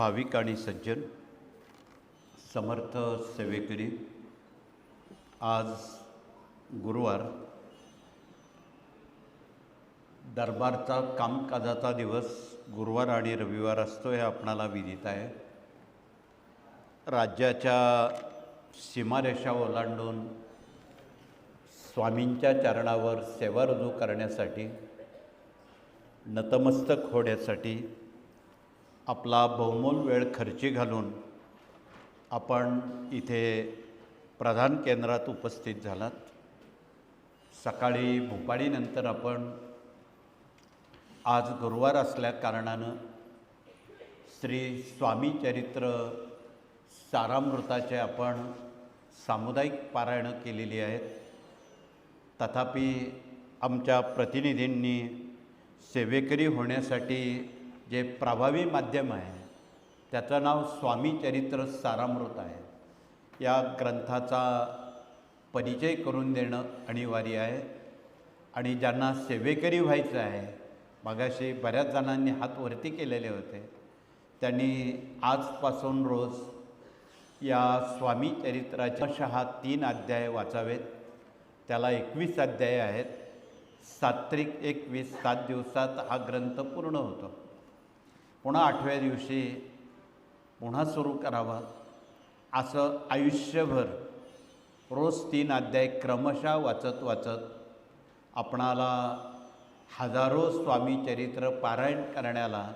भाविक आणि सज्जन समर्थ सेवेकरी आज गुरुवार दरबारचा कामकाजाचा दिवस गुरुवार आणि रविवार असतो हे आपणाला विदित आहे. राज्याच्या सीमारेषा ओलांडून स्वामींच्या चरणावर सेवा रुजू करण्यासाठी नतमस्तक होण्यासाठी आपला बहुमोल वेळ खर्ची घालून आपण इथे प्रधान केंद्रात उपस्थित झालात. सकाळी भुपाळीनंतर आपण आज गुरुवार असल्या कारणानं श्री स्वामी चरित्र सारामृताचे आपण सामुदायिक पारायणं केलेली आहेत. तथापि आमच्या प्रतिनिधींनी सेवेकरी होण्यासाठी जे प्रभावी माध्यम आहे त्याचं नाव स्वामी चरित्र सारामृत आहे. या ग्रंथाचा परिचय करून देणं अनिवार्य आहे. आणि ज्यांना सेवेकरी व्हायचं आहे मगाशी बऱ्याच जणांनी हात वरती केलेले होते. त्यांनी आजपासून रोज या स्वामी चरित्राच्या शहा तीन अध्याय वाचावेत. त्याला एकवीस अध्याय आहेत. सात्विक एकवीस सात दिवसात हा ग्रंथ पूर्ण होतो. पुन्हा आठव्या दिवशी पुन्हा सुरू करावा. असं आयुष्यभर रोज तीन अध्याय क्रमशः वाचत वाचत आपणाला हजारो स्वामी चरित्र पारायण करण्याला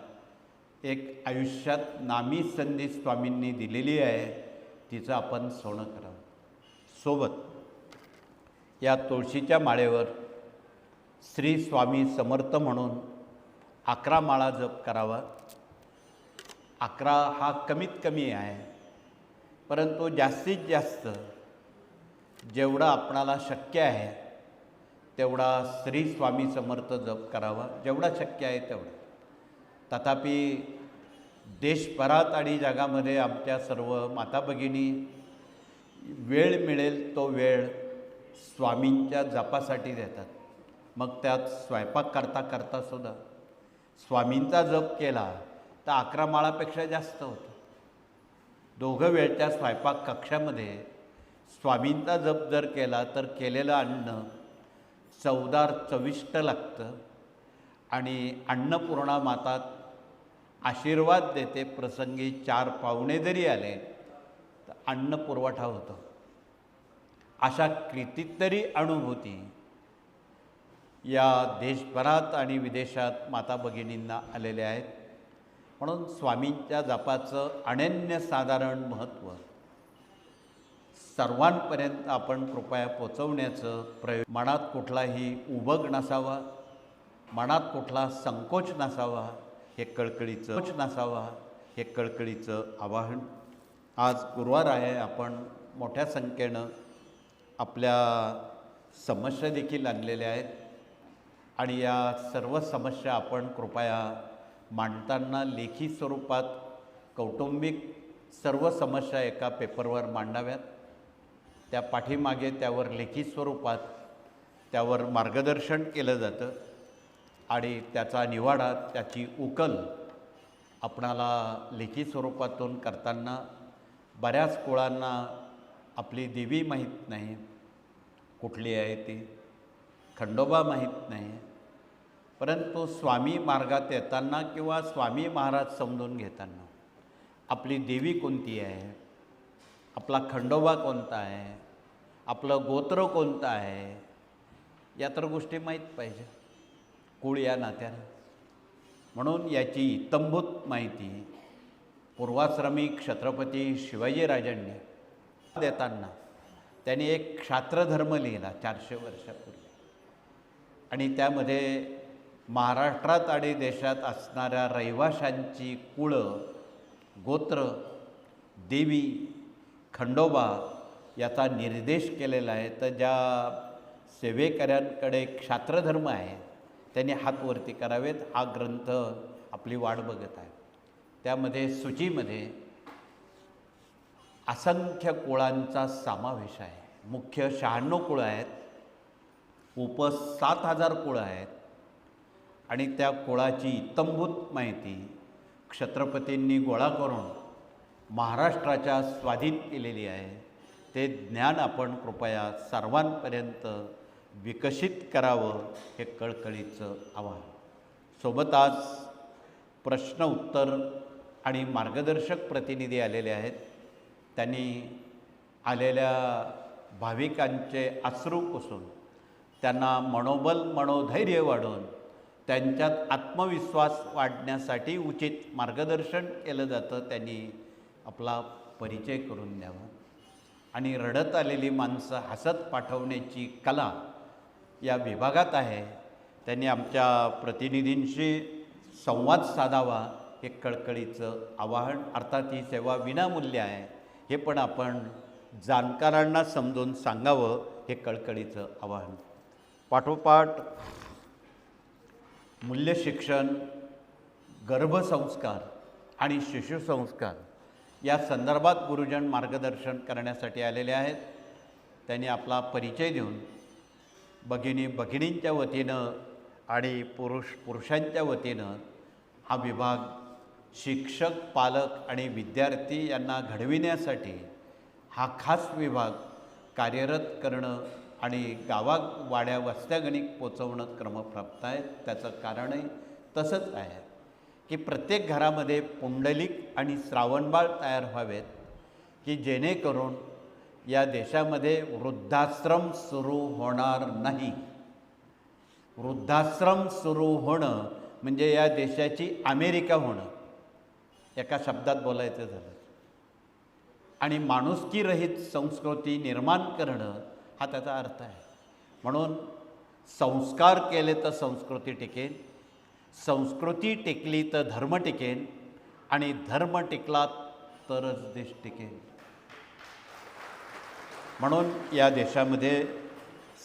एक आयुष्यात नामी संधी स्वामींनी दिलेली आहे तिचं आपण सोनं करावं. सोबत या तुळशीच्या माळेवर श्री स्वामी समर्थ म्हणून अकरा माळा जप करावा. अकरा हा कमीत कमी आहे. परंतु जास्तीत जास्त जेवढं आपणाला शक्य आहे तेवढा श्री स्वामी समर्थ जप करावा. जेवढा शक्य आहे तेवढा. तथापि देशभरात आणि जगामध्ये आमच्या सर्व माता भगिनी वेळ मिळेल तो वेळ स्वामींच्या जपासाठी देतात. मग त्यात स्वयंपाक करता करता सुद्धा स्वामींचा जप केला तर अकरा माळापेक्षा जास्त होतं. दोघं वेळच्या स्वयंपाक कक्षामध्ये स्वामींचा जप जर केला तर केलेलं अन्न चवदार चविष्ट लागतं आणि अन्नपूर्णा माता आशीर्वाद देते. प्रसंगी चार पाहुणे जरी आले तर अन्न पुरवठा होतो. अशा कितीतरी अनुभूती या देशभरात आणि विदेशात माता भगिनींना आलेल्या आहेत. म्हणून स्वामींच्या जपाचं अनन्यसाधारण महत्त्व. सर्वांपर्यंत आपण कृपया पोचवण्याचं प्रयोग मनात कुठलाही उभग नसावा मनात कुठला संकोच नसावा हे कळकळीचं कोच नसावा हे कळकळीचं आवाहन. आज गुरुवार आहे आपण मोठ्या संख्येनं आपल्या समस्या देखील आणलेल्या आहेत. आणि या सर्व समस्या आपण कृपया मांडताना लेखी स्वरूपात कौटुंबिक सर्व समस्या एका पेपरवर मांडाव्यात. त्या पाठीमागे त्यावर लेखी स्वरूपात त्यावर मार्गदर्शन केलं जातं आणि त्याचा निवाडा त्याची उकल आपणाला लेखी स्वरूपातून करताना बऱ्याच कुळांना आपली देवी माहीत नाही कुठली आहे ती? खंडोबा माहीत नाही परंतु स्वामी मार्गात येताना किंवा स्वामी महाराज समजून घेताना आपली देवी कोणती आहे? आपला खंडोबा कोणता आहे? आपलं गोत्र कोणतं आहे? या तर गोष्टी माहीत पाहिजे. कुळ या नात्यानं. म्हणून याची इतंभूत माहिती पूर्वाश्रमी छत्रपती शिवाजीराजांनी देताना त्यांनी एक क्षात्रधर्म लिहिला चारशे वर्षापूर्वी. आणि त्यामध्ये महाराष्ट्रात आणि देशात असणाऱ्या रहिवाशांची कुळं गोत्र देवी खंडोबा याचा निर्देश केलेला आहे. तर ज्या सेवेकऱ्यांकडे क्षात्रधर्म आहे त्यांनी हातवरती करावेत. हा ग्रंथ आपली वाट बघत आहे. त्यामध्ये सूचीमध्ये असंख्य कुळांचा समावेश आहे. मुख्य शहाण्णव कुळं आहेत. उप सात हजार कुळं आहेत. आणि त्या कुळाची इतंभूत माहिती क्षत्रपतींनी गोळा करून महाराष्ट्राच्या स्वाधीन केलेली आहे ते ज्ञान आपण कृपया सर्वांपर्यंत विकसित करावं हे कळकळीचं आव्हान. सोबत आज प्रश्न उत्तर आणि मार्गदर्शक प्रतिनिधी आलेले आहेत. त्यांनी आलेल्या भाविकांचे अश्रू पुसून त्यांना मनोबल मनोधैर्य वाढवून त्यांच्यात आत्मविश्वास वाढण्यासाठी उचित मार्गदर्शन केलं जातं त्यांनी आपला परिचय करून द्यावा. आणि रडत आलेली माणसं हसत पाठवण्याची कला या विभागात आहे. त्यांनी आमच्या प्रतिनिधींशी संवाद साधावा हे कळकळीचं आवाहन. अर्थात ही सेवा विनामूल्य आहे हे पण आपण जाणकारांना समजून सांगावं हे कळकळीचं आवाहन. पाठोपाठ मूल्यशिक्षण गर्भसंस्कार आणि शिशुसंस्कार या संदर्भात गुरुजन मार्गदर्शन करण्यासाठी आलेले आहेत. त्यांनी आपला परिचय देऊन भगिनी भगिनींच्या वतीनं आणि पुरुष पुरुषांच्या वतीनं हा विभाग शिक्षक पालक आणि विद्यार्थी यांना घडविण्यासाठी हा खास विभाग कार्यरत करणं आणि गावावाड्या वस्त्यागणिक पोचवणं क्रमप्राप्त आहे. त्याचं कारणही तसंच आहे की प्रत्येक घरामध्ये पुंडलिक आणि श्रावणबाळ तयार व्हावेत की जेणेकरून या देशामध्ये वृद्धाश्रम सुरू होणार नाही. वृद्धाश्रम सुरू होणं म्हणजे या देशाची अमेरिका होणं. एका शब्दात बोलायचं झालं. आणि माणुसकीरहित संस्कृती निर्माण करणं हा त्याचा अर्थ आहे. म्हणून संस्कार केले तर संस्कृती टिकेन संस्कृती टिकली तर धर्म टिकेन आणि धर्म टिकला तरच देश टिकेन. म्हणून या देशामध्ये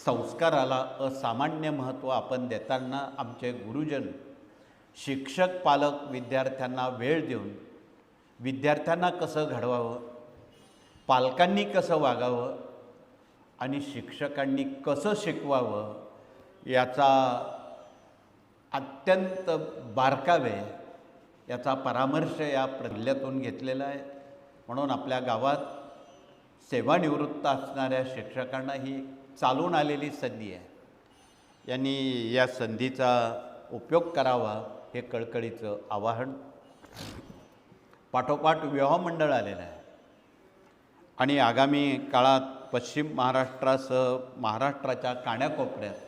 संस्काराला असामान्य महत्त्व आपण देताना आमचे गुरुजन शिक्षक पालक विद्यार्थ्यांना वेळ देऊन विद्यार्थ्यांना कसं घडवावं पालकांनी कसं वागावं आणि शिक्षकांनी कसं शिकवावं याचा अत्यंत बारकावे याचा परामर्श या प्रल्ल्यातून घेतलेला आहे. म्हणून आपल्या गावात सेवानिवृत्त असणाऱ्या शिक्षकांना ही चालून आलेली संधी आहे. यांनी या संधीचा उपयोग करावा हे कळकळीचं आवाहन पाठोपाठ विवाह मंडळ आलेलं आहे. आणि आगामी काळात पश्चिम महाराष्ट्रासह महाराष्ट्राच्या काण्याकोपऱ्यात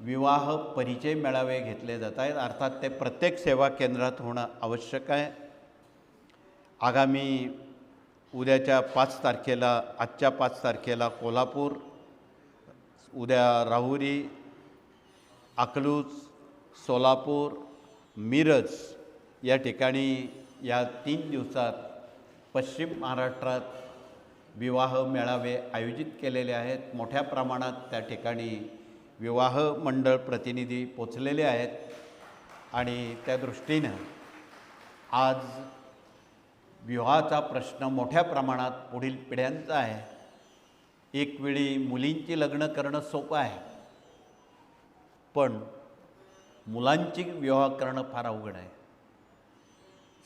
विवाह परिचय मेळावे घेतले जात आहेत. अर्थात ते प्रत्येक सेवा केंद्रात होणं आवश्यक आहे. आगामी उद्याच्या पाच तारखेला आजच्या पाच तारखेला कोल्हापूर उद्या राहुरी अकलूज सोलापूर मिरज या ठिकाणी या तीन दिवसात पश्चिम महाराष्ट्रात विवाह मेळावे आयोजित केलेले आहेत. मोठ्या प्रमाणात त्या ठिकाणी विवाह मंडळ प्रतिनिधी पोचलेले आहेत. आणि त्या दृष्टीनं आज विवाहाचा प्रश्न मोठ्या प्रमाणात पुढील पिढ्यांचा आहे. एक वेळी मुलींची लग्न करणं सोपं आहे. पण मुलांची विवाह करणं फार अवघड आहे.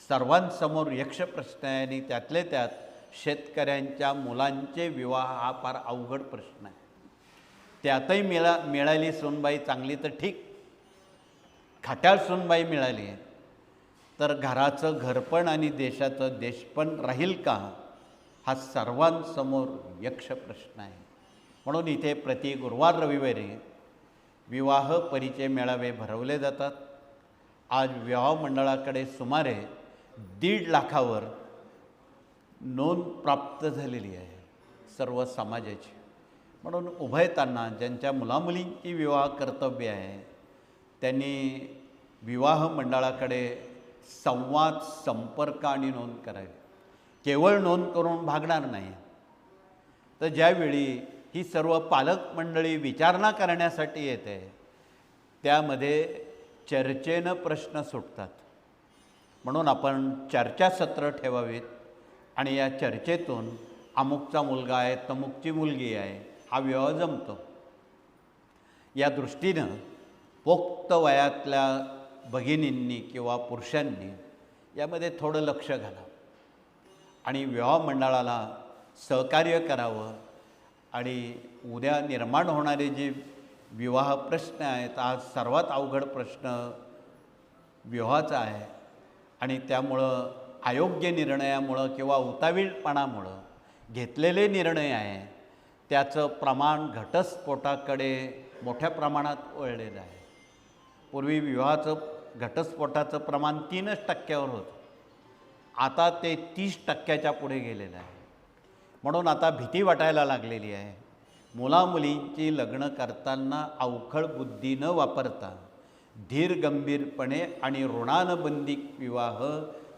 सर्वांसमोर यक्ष प्रश्न आहे आणि त्यातले त्यात शेतकऱ्यांच्या मुलांचे विवाह हा फार अवघड प्रश्न आहे. त्यातही मिळा मिळाली सोनबाई चांगली तर ठीक. खाट्याळ सोनबाई मिळाली आहे. तर घराचं घरपण आणि देशाचं देशपण राहील का? हा सर्वांसमोर यक्ष प्रश्न आहे. म्हणून इथे प्रति गुरुवार रविवारी विवाह परिचय मेळावे भरवले जातात. आज विवाह मंडळाकडे सुमारे दीड लाखावर नोंद प्राप्त झालेली आहे सर्व समाजाची. म्हणून उभयतांना ज्यांच्या मुलामुलींची विवाह कर्तव्य आहे त्यांनी विवाह मंडळाकडे संवाद संपर्क आणि नोंद करावी. केवळ नोंद करून भागणार नाही. तर ज्यावेळी ही सर्व पालक मंडळी विचारणा करण्यासाठी येते त्यामध्ये चर्चेनं प्रश्न सुटतात. म्हणून आपण चर्चासत्र ठेवावीत. आणि या चर्चेतून अमुकचा मुलगा आहे तमुकची मुलगी आहे हा विवाह जमतो. या दृष्टीनं पोक्त वयातल्या भगिनींनी किंवा पुरुषांनी यामध्ये थोडं लक्ष घालावं आणि विवाह मंडळाला सहकार्य करावं आणि उद्या निर्माण होणारे जे विवाह प्रश्न आहेत आज सर्वात अवघड प्रश्न विवाहाचा आहे. आणि त्यामुळं अयोग्य निर्णयामुळं किंवा उतावीळपणामुळं घेतलेले निर्णय आहे त्याचं प्रमाण घटस्फोटाकडे मोठ्या प्रमाणात वळलेलं आहे. पूर्वी विवाहाचं घटस्फोटाचं प्रमाण तीनच टक्क्यावर होतं. आता ते तीस टक्क्याच्या पुढे गेलेलं आहे. म्हणून आता भीती वाटायला लागलेली आहे. मुलामुलींची लग्न करताना अवखळ बुद्धी न वापरता धीर गंभीरपणे आणि ऋणानबंदी विवाह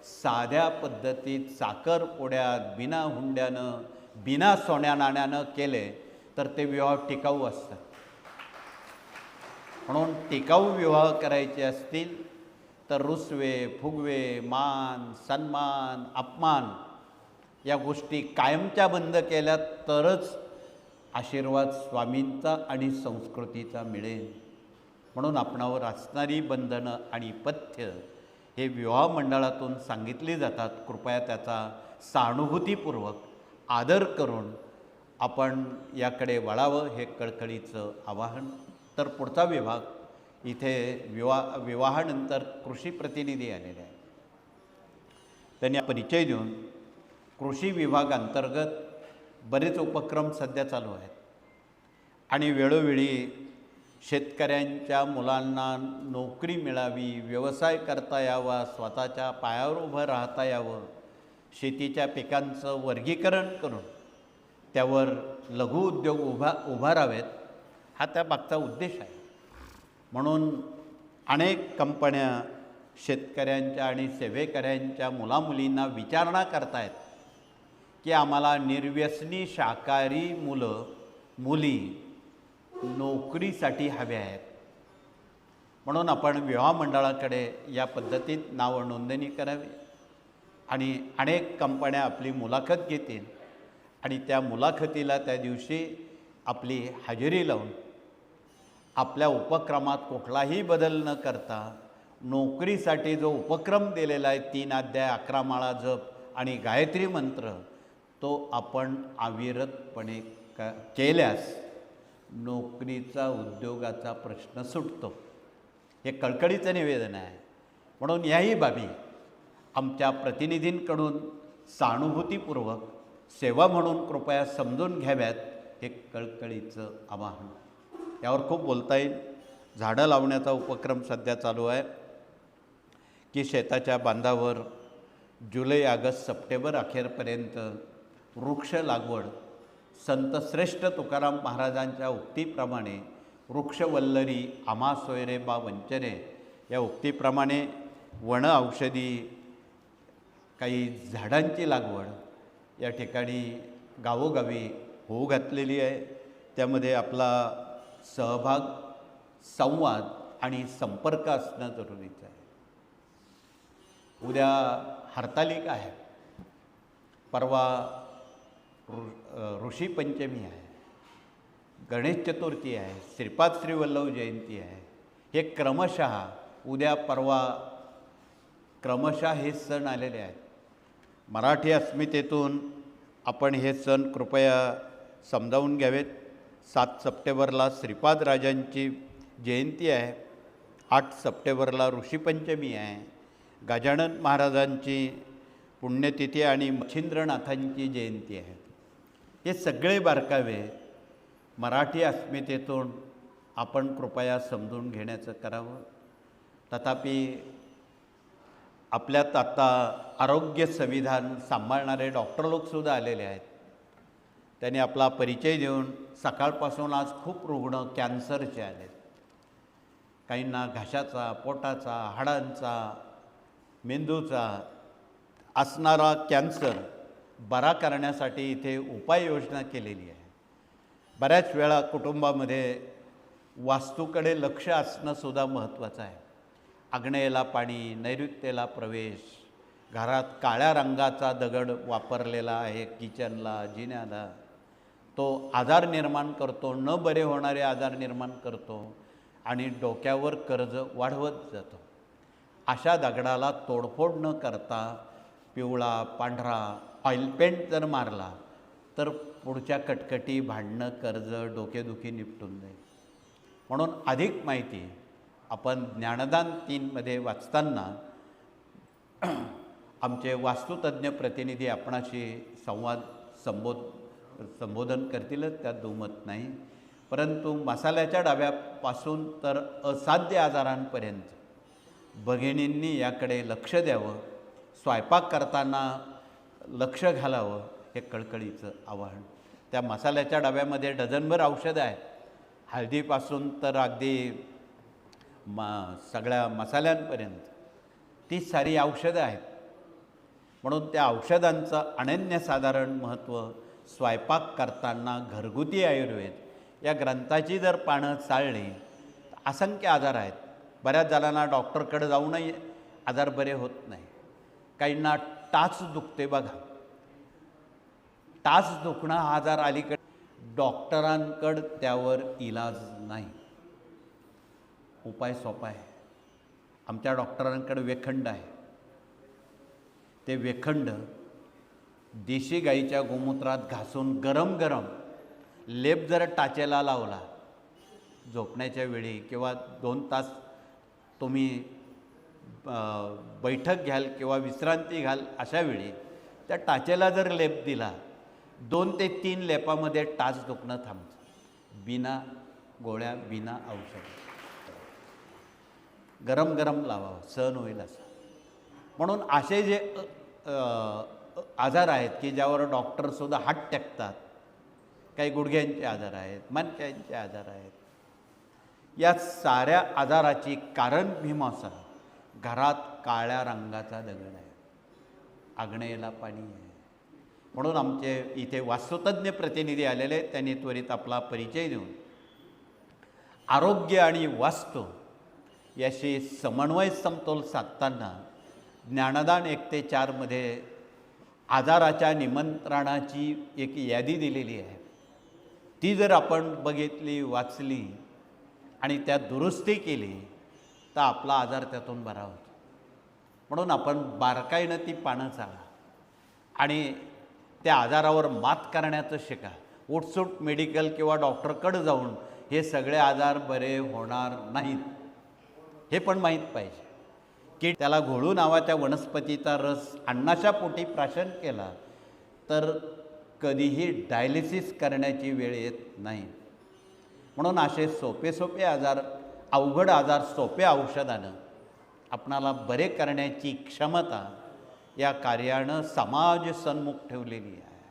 साध्या पद्धतीत साखरपुड्यात बिना हुंड्यानं बिना सोन्या नाण्यानं केले तर ते विवाह टिकाऊ असतात. म्हणून टिकाऊ विवाह करायचे असतील तर रुसवे फुगवे मान सन्मान अपमान या गोष्टी कायमच्या बंद केल्या तरच आशीर्वाद स्वामींचा आणि संस्कृतीचा मिळेल. म्हणून आपणावर असणारी बंधनं आणि पथ्य हे विवाह मंडळातून सांगितले जातात. कृपया त्याचा सहानुभूतीपूर्वक आदर करून आपण याकडे वळावं हे कळकळीचं आवाहन. तर पुढचा विभाग इथे विवाह विवाहानंतर कृषी प्रतिनिधी आलेले आहेत. त्यांनी परिचय देऊन कृषी विभाग अंतर्गत बरेच उपक्रम सध्या चालू आहेत. आणि वेळोवेळी शेतकऱ्यांच्या मुलांना नोकरी मिळावी व्यवसाय करता यावा स्वतःच्या पायावर उभं राहता यावं शेतीच्या पिकांचं वर्गीकरण करून त्यावर लघु उद्योग उभा उभारावेत हा त्या मागचा उद्देश आहे. म्हणून अनेक कंपन्या शेतकऱ्यांच्या आणि सेवेकऱ्यांच्या मुलामुलींना विचारणा करतायत की आम्हाला निर्व्यसनी शाकाहारी मुलं मुली नोकरीसाठी हव्या आहेत. म्हणून आपण विवाह मंडळाकडे या पद्धतीत नाव नोंदणी करावी आणि अनेक कंपन्या आपली मुलाखत घेतील आणि त्या मुलाखतीला त्या दिवशी आपली हजेरी लावून आपल्या उपक्रमात कुठलाही बदल न करता नोकरीसाठी जो उपक्रम दिलेला आहे तीन अध्याय अकरा माळा जप आणि गायत्री मंत्र तो आपण अविरतपणे क केल्यास नोकरीचा उद्योगाचा प्रश्न सुटतो. हे कळकळीचं निवेदन आहे. म्हणून याही बाबी आमच्या प्रतिनिधींकडून सहानुभूतीपूर्वक सेवा म्हणून कृपया समजून घ्याव्यात हे कळकळीचं आवाहन. यावर खूप बोलता येईल. झाडं लावण्याचा उपक्रम सध्या चालू आहे. की शेताच्या बांधावर जुलै ऑगस्ट सप्टेंबर अखेरपर्यंत वृक्ष लागवड संत श्रेष्ठ तुकाराम महाराजांच्या उक्तीप्रमाणे वृक्षवल्लरी आम्हा सोयरे बा वंचने या उक्तीप्रमाणे वन औषधी काही झाडांची लागवड या ठिकाणी गावोगावी होऊ घातलेली आहे. त्यामध्ये आपला सहभाग संवाद आणि संपर्क असणं जरुरीचं आहे. उद्या हरतालिका आहे. परवा ऋषीपंचमी आहे. गणेश चतुर्थी आहे. श्रीपाद श्रीवल्लभ जयंती आहे. हे क्रमशः उद्या परवा क्रमशः हे सण आलेले आहेत. मराठी अस्मितेतून आपण हे सण कृपया समजावून घ्यावेत. सात सप्टेंबरला श्रीपाद राजांची जयंती आहे. आठ सप्टेंबरला ऋषीपंचमी आहे. गजानन महाराजांची पुण्यतिथी आणि मच्छिंद्रनाथांची जयंती आहे. हे सगळे बारकावे मराठी अस्मितेतून आपण कृपया समजून घेण्याचं करावं. तथापि आपल्यात आता आरोग्य संविधान सांभाळणारे डॉक्टर लोकसुद्धा आलेले आहेत. त्यांनी आपला परिचय देऊन सकाळपासून आज खूप रुग्ण कॅन्सरचे आले काहींना घशाचा पोटाचा हाडांचा मेंदूचा असणारा कॅन्सर बरा करण्यासाठी इथे उपाययोजना केलेली आहे. बऱ्याच वेळा कुटुंबामध्ये वास्तूकडे लक्ष असणंसुद्धा महत्त्वाचं आहे. आग्नेयला पाणी नैऋत्येला प्रवेश घरात काळ्या रंगाचा दगड वापरलेला आहे किचनला जिन्याला. तो आजार निर्माण करतो न बरे होणारे आजार निर्माण करतो आणि डोक्यावर कर्ज वाढवत जातो. अशा दगडाला तोडफोड न करता पिवळा पांढरा ऑइल पेंट जर मारला तर पुढच्या कटकटी भांडणं कर्ज डोकेदुखी निपटून जाईल. म्हणून अधिक माहिती आपण ज्ञानदान तीनमध्ये वाचताना आमचे वास्तुतज्ञ प्रतिनिधी आपणाशी संवाद संबोध संबोधन करतीलच त्यात दुमत नाही. परंतु मसाल्याच्या डाव्यापासून तर असाध्य आजारांपर्यंत. भगिनींनी याकडे लक्ष द्यावं. स्वयंपाक करताना लक्ष घालावं हे कळकळीचं आवाहन. त्या मसाल्याच्या डब्यामध्ये डझनभर औषधं आहेत. हळदीपासून तर अगदी म सगळ्या मसाल्यांपर्यंत. ती सारी औषधं आहेत. म्हणून त्या औषधांचं अनन्यसाधारण महत्त्व स्वयंपाक करताना घरगुती आयुर्वेद या ग्रंथाची जर पानं चाळली असंख्य आजार आहेत. बऱ्याच जणांना डॉक्टरकडे जाऊनही आजार बरे होत नाही. काहींना टाच दुखते बघा. टाच दुखणं हा आजार अलीकडे डॉक्टरांकडं त्यावर इलाज नाही. उपाय सोपा आहे. आमच्या डॉक्टरांकडे वेखंड आहे. ते वेखंड देशी गाईच्या गोमूत्रात घासून गरम गरम लेप जर टाचेला लावला झोपण्याच्या वेळी किंवा दोन तास तुम्ही बैठक घ्याल किंवा विश्रांती घ्याल अशा वेळी त्या टाचेला जर लेप दिला दोन ते तीन लेपामध्ये टाच दुखणं थांबतं. बिना गोळ्या बिना औषध. गरम गरम लावावं सहन होईल असं. म्हणून असे जे आजार आहेत की ज्यावर डॉक्टरसुद्धा हात टेकतात काही गुडघ्यांचे आजार आहेत मणक्यांचे आजार आहेत या साऱ्या आजाराची कारण भीमासा घरात काळ्या रंगाचा दगड आहे. आग्नेयला पाणी आहे. म्हणून आमचे इथे वास्तुतज्ञ प्रतिनिधी आलेले त्यांनी त्वरित आपला परिचय देऊन. आरोग्य आणि वास्तू याशी समन्वय समतोल साधताना ज्ञानदान एक ते चारमध्ये आजाराच्या निमंत्रणाची एक यादी दिलेली आहे. ती जर आपण बघितली वाचली आणि त्यात दुरुस्ती केली तर आपला आजार त्यातून बरा होतो. म्हणून आपण बारकाईनं ती पानं चाला. आणि त्या आजारावर मात करण्याचं शिका. उठसूट मेडिकल किंवा डॉक्टरकडं जाऊन हे सगळे आजार बरे होणार नाहीत. हे पण माहीत पाहिजे. की त्याला घोळू नावाच्या वनस्पतीचा रस अन्नाच्या पोटी प्राशन केला तर कधीही डायलिसिस करण्याची वेळ येत नाही. म्हणून असे सोपे सोपे आजार अवघड आजार सोप्या औषधानं आपणाला बरे करण्याची क्षमता या कार्यानं समाज सन्मुख ठेवलेली आहे.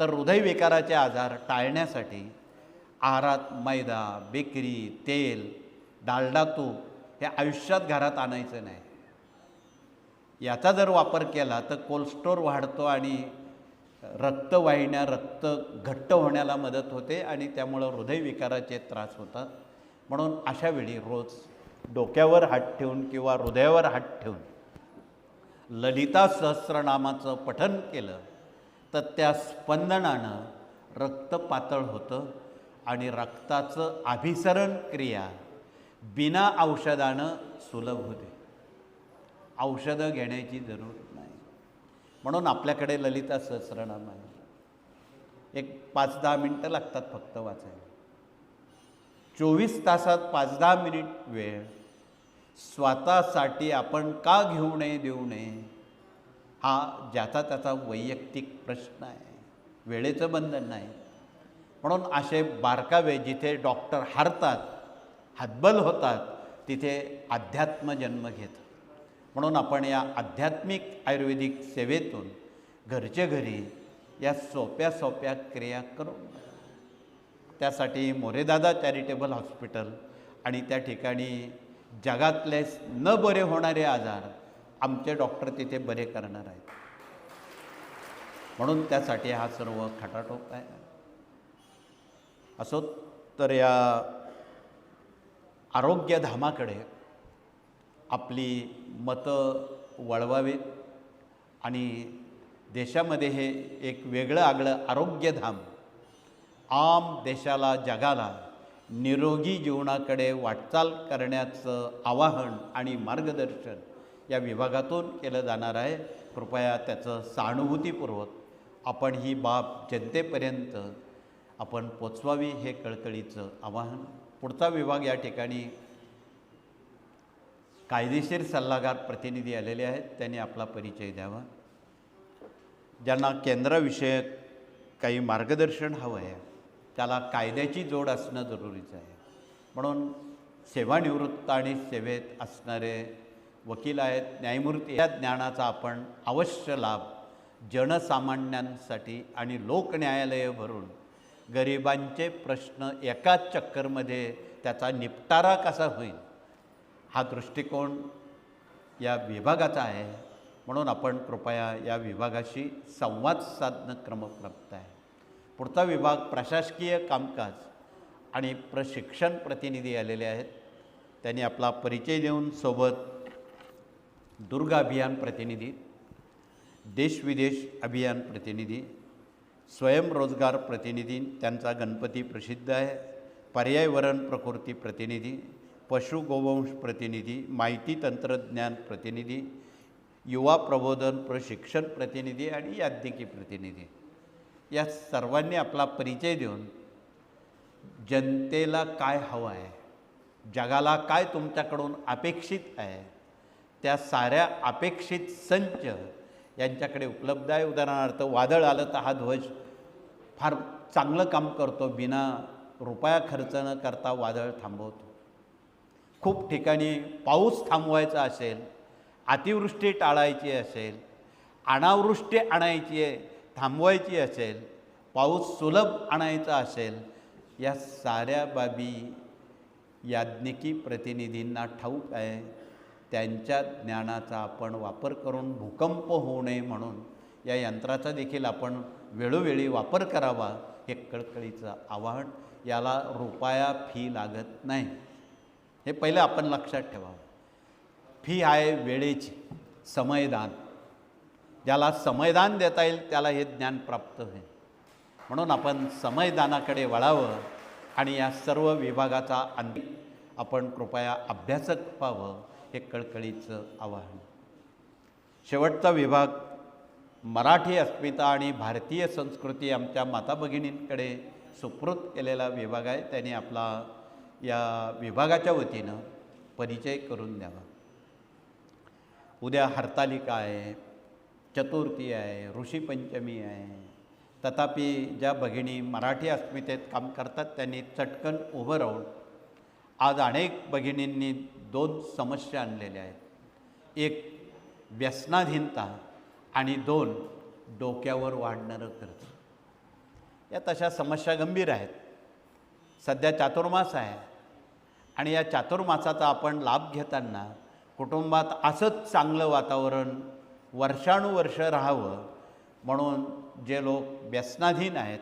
तर हृदयविकाराचे आजार टाळण्यासाठी आहारात मैदा बेकरी तेल डालडा तूप हे आयुष्यात घरात आणायचं नाही. याचा जर वापर केला तर कोलेस्ट्रॉल वाढतो आणि रक्तवाहिन्या रक्त घट्ट होण्याला मदत होते आणि त्यामुळं हृदयविकाराचे त्रास होतात. म्हणून अशा वेळी रोज डोक्यावर हात ठेवून किंवा हृदयावर हात ठेवून ललिता सहस्रनामाचं पठन केलं तर त्या स्पंदनानं रक्त पातळ होतं आणि रक्ताचं अभिसरण क्रिया बिना औषधानं सुलभ होते. औषधं घेण्याची जरूर नाही. म्हणून आपल्याकडे ललिता सहस्रनाम आहे. एक पाच दहा मिनटं लागतात फक्त वाचायला. चोवीस तासात पाच दहा मिनिट वेळ. स्वतःसाठी आपण का घेऊ नये देऊ नये? हा ज्याचा त्याचा वैयक्तिक प्रश्न आहे. वेळेचं बंधन नाही. म्हणून असे बारकावे जिथे डॉक्टर हारतात हातबल होतात तिथे अध्यात्म जन्म घेतात. म्हणून आपण या आध्यात्मिक आयुर्वेदिक सेवेतून घरचे घरी या सोप्या सोप्या क्रिया करून त्यासाठी मोरेदादा चॅरिटेबल हॉस्पिटल आणि त्या ठिकाणी जगातले न बरे होणारे आजार आमचे डॉक्टर तिथे बरे करणार आहेत. म्हणून त्यासाठी हा सर्व खटाटोप आहे. असो तर या आरोग्यधामाकडे आपली मतं वळवावीत आणि देशामध्ये हे एक वेगळं आगळं आरोग्यधाम आम देशाला जगाला निरोगी जीवनाकडे वाटचाल करण्याचं आवाहन आणि मार्गदर्शन या विभागातून केलं जाणार आहे. कृपया त्याचं सहानुभूतीपूर्वक आपण ही बाब जनतेपर्यंत आपण पोचवावी हे कळकळीचं आवाहन. पुढचा विभाग या ठिकाणी कायदेशीर सल्लागार प्रतिनिधी आलेले आहेत. त्यांनी आपला परिचय द्यावा. ज्यांना केंद्राविषयक काही मार्गदर्शन हवं आहे त्याला कायद्याची जोड असणं जरुरीचं आहे. म्हणून सेवानिवृत्त आणि सेवेत असणारे वकील आहेत न्यायमूर्ती या ज्ञानाचा आपण अवश्य लाभ जनसामान्यांसाठी आणि लोकन्यायालय भरून गरिबांचे प्रश्न एकाच चक्करमध्ये त्याचा निपटारा कसा होईल हा दृष्टिकोन या विभागाचा आहे. म्हणून आपण कृपया या विभागाशी संवाद साधणं क्रमप्राप्त आहे. पुढचा विभाग प्रशासकीय कामकाज आणि प्रशिक्षण प्रतिनिधी आलेले आहेत. त्यांनी आपला परिचय देऊन सोबत दुर्ग अभियान प्रतिनिधी देशविदेश अभियान प्रतिनिधी स्वयंरोजगार प्रतिनिधी त्यांचा गणपती प्रसिद्ध आहे. पर्यावरण प्रकृती प्रतिनिधी पशु गोवंश प्रतिनिधी माहिती तंत्रज्ञान प्रतिनिधी युवा प्रबोधन प्रशिक्षण प्रतिनिधी आणि याज्ञिकी प्रतिनिधी. या सर्वांनी आपला परिचय देऊन जनतेला काय हवं आहे जगाला काय तुमच्याकडून अपेक्षित आहे त्या साऱ्या अपेक्षित संच यांच्याकडे उपलब्ध आहे. उदाहरणार्थ वादळ आलं तर हा ध्वज फार चांगलं काम करतो बिना रुपया खर्च न करता वादळ थांबवतो. खूप ठिकाणी पाऊस थांबवायचा असेल अतिवृष्टी टाळायची असेल अनावृष्टी आणायची आहे थांबवायची असेल पाऊस सुलभ आणायचा असेल या साऱ्या बाबी याज्ञिकी प्रतिनिधींना ठाऊक आहे. त्यांच्या ज्ञानाचा आपण वापर करून भूकंप होऊ नये म्हणून या यंत्राचा देखील आपण वेळोवेळी वापर करावा हे कळकळीचं आवाहन. याला रुपया फी लागत नाही. हे पहिलं आपण लक्षात ठेवावं. फी आहे वेळेची समयदान. ज्याला समयदान देता येईल त्याला हे ज्ञान प्राप्त होईल. म्हणून आपण समयदानाकडे वळावं आणि या सर्व विभागाचा अंतिम आपण कृपया अभ्यासक व्हावं हे कळकळीचं आवाहन. शेवटचा विभाग मराठी अस्मिता आणि भारतीय संस्कृती आमच्या माता भगिनींकडे सुपूर्द केलेला विभाग आहे. त्यांनी आपला या विभागाच्या वतीनं परिचय करून द्यावा. उद्या हरतालिका आहे. चतुर्थी आहे ऋषीपंचमी आहे. तथापि ज्या भगिनी मराठी अस्मितेत काम करतात त्यांनी चटकन उभं राहून आज अनेक भगिनींनी दोन समस्या आणलेल्या आहेत. एक व्यसनाधीनता आणि दोन डोक्यावर वाढणारं कर्ज. या तशा समस्या गंभीर आहेत. सध्या चातुर्मास आहे आणि या चातुर्मासाचा आपण लाभ घेताना कुटुंबात असंच चांगलं वातावरण वर्षानुवर्ष राहावं म्हणून जे लोक व्यसनाधीन आहेत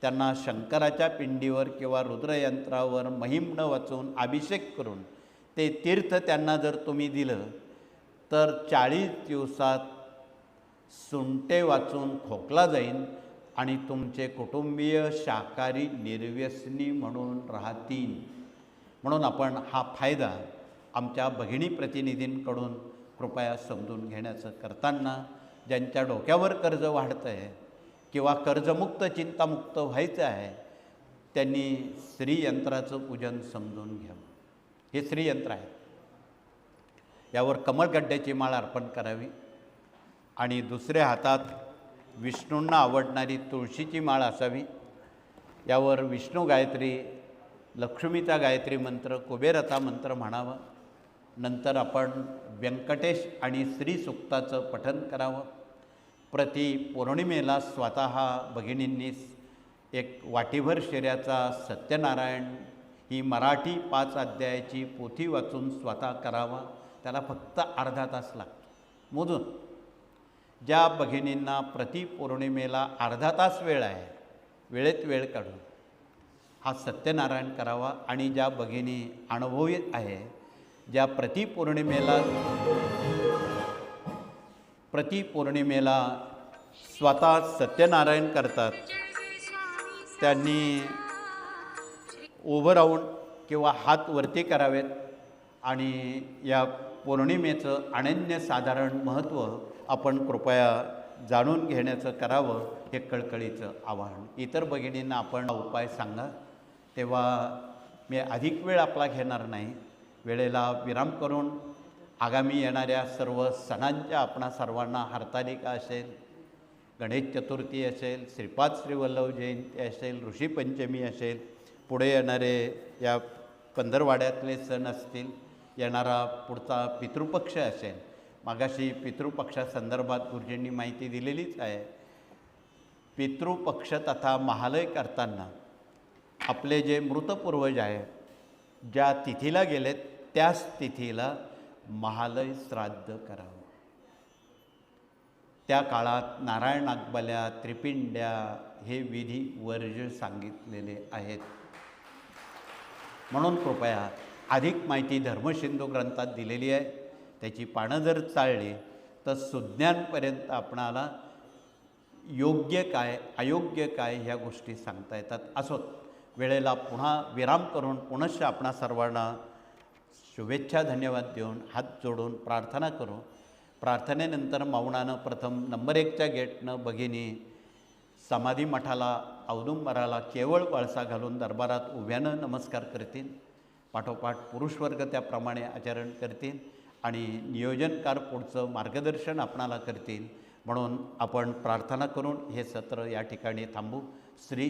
त्यांना शंकराच्या पिंडीवर किंवा रुद्रयंत्रावर महिम न वाचून अभिषेक करून ते तीर्थ त्यांना जर तुम्ही दिलं तर चाळीस दिवसात सुंटे वाचून खोकला जाईन आणि तुमचे कुटुंबीय शाकाहारी निर्व्यसनी म्हणून राहतील. म्हणून आपण हा फायदा आमच्या भगिनी प्रतिनिधींकडून कृपया समजून घेण्याचं करताना ज्यांच्या डोक्यावर कर्ज वाढतं आहे किंवा कर्जमुक्त चिंतामुक्त व्हायचं आहे त्यांनी श्रीयंत्राचं पूजन समजून घ्यावं. हे श्रीयंत्र आहे. यावर कमळगड्ड्याची माळ अर्पण करावी आणि दुसऱ्या हातात विष्णूंना आवडणारी तुळशीची माळ असावी. यावर विष्णू गायत्री लक्ष्मीचा गायत्री मंत्र कुबेराचा मंत्र म्हणावा. नंतर आपण व्यंकटेश आणि श्रीसुक्ताचं पठन करावं. प्रति पौर्णिमेला स्वतः भगिनींनी एक वाटीभर शेऱ्याचा सत्यनारायण ही मराठी पाच अध्यायाची पोथी वाचून स्वतः करावा. त्याला फक्त अर्धा तास लागतो. मोजून. ज्या भगिनींना प्रति पौर्णिमेला अर्धा तास वेळ आहे वेळेत वेळ काढून हा सत्यनारायण करावा. आणि ज्या भगिनी अनुभवी आहे ज्या प्रति पौर्णिमेला प्रति पौर्णिमेला स्वतः सत्यनारायण करतात त्यांनी उभं राहून किंवा हात वरती करावेत आणि या पौर्णिमेचं अनन्यसाधारण महत्त्व आपण कृपया जाणून घेण्याचं करावं हे कळकळीचं आवाहन. इतर भगिनींना आपण उपाय सांगा तेव्हा मी अधिक वेळ आपला घेणार नाही. वेळेला विराम करून आगामी येणाऱ्या सर्व सणांच्या आपणा सर्वांना हरतालिका असेल गणेश चतुर्थी असेल श्रीपाद श्रीवल्लभ जयंती असेल ऋषीपंचमी असेल पुढे येणारे या पंधरवाड्यातले सण असतील येणारा पुढचा पितृपक्ष असेल. मागाशी पितृपक्षासंदर्भात गुरुजींनी माहिती दिलेलीच आहे. पितृपक्ष तथा महालय करताना आपले जे मृतपूर्वज आहे ज्या तिथीला गेलेत त्याच तिथीला महालय श्राद्ध करावं. त्या काळात नारायण नागबल्या त्रिपिंड्या हे विधी वर्ज सांगितलेले आहेत. म्हणून कृपया अधिक माहिती धर्मशिंदू ग्रंथात दिलेली आहे. त्याची पानं जर चालली तर सुज्ञांपर्यंत आपणाला योग्य काय अयोग्य काय ह्या गोष्टी सांगता येतात. असोत वेळेला पुन्हा विराम करून पुनश्च आपणा सर्वांना शुभेच्छा धन्यवाद देऊन हात जोडून प्रार्थना करू. प्रार्थनेनंतर मौनानं प्रथम नंबर एकच्या गेटनं भगिनी समाधी मठाला औदुंबराला केवळ वळसा घालून दरबारात उभ्यानं नमस्कार करतील पाठोपाठ पुरुषवर्ग त्याप्रमाणे आचरण करतील आणि नियोजनकार पुढचं मार्गदर्शन आपणाला करतील म्हणून आपण प्रार्थना करून हे सत्र या ठिकाणी थांबू. श्री